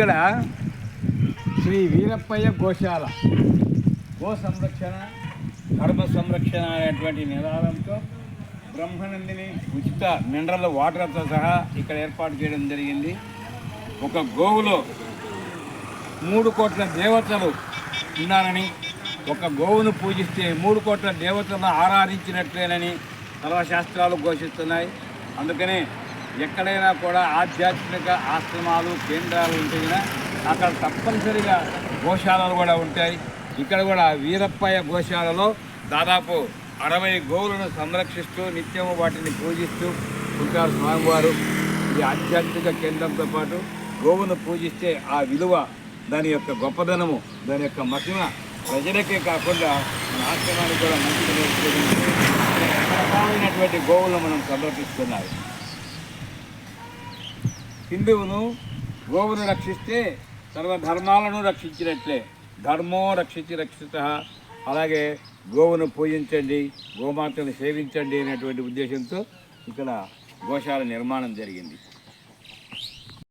ఇక్కడ శ్రీ వీరప్పయ్య గోశాల. గో సంరక్షణ కర్మ సంరక్షణ అనేటువంటి నిదానంతో బ్రహ్మనందిని ఉచిత మినరల్ వాటర్తో సహా ఇక్కడ ఏర్పాటు చేయడం జరిగింది. ఒక గోవులో మూడు కోట్ల దేవతలు ఉన్నారని ఒక గోవును పూజిస్తే మూడు కోట్ల దేవతలను ఆరాధించినట్లేనని సర్వశాస్త్రాలు ఘోషిస్తున్నాయి. అందుకనే ఎక్కడైనా కూడా ఆధ్యాత్మిక ఆశ్రమాలు కేంద్రాలు ఉంటాయి అక్కడ తప్పనిసరిగా గోశాలలు కూడా ఉంటాయి. ఇక్కడ కూడా వీరప్పయ్య గోశాలలో దాదాపు అరవై గోవులను సంరక్షిస్తూ నిత్యము వాటిని పూజిస్తూ ఉంటారు స్వామివారు. ఇది ఆధ్యాత్మిక కేంద్రంతో పాటు గోవును పూజిస్తే ఆ విలువ దాని యొక్క గొప్పదనము దాని యొక్క మహిమ ప్రజలకే కాకుండా మన ఆశ్రమానికి కూడా మంచిగా నేర్చుకుని రకరకాలైనటువంటి గోవులను మనం సంరక్షిస్తున్నారు. హిందువును గోవును రక్షిస్తే సర్వధర్మాలను రక్షించినట్లే. ధర్మో రక్షించి రక్షిత. అలాగే గోవును పూజించండి గోమాతను సేవించండి అనేటువంటి ఉద్దేశంతో ఇక్కడ గోశాల నిర్మాణం జరిగింది.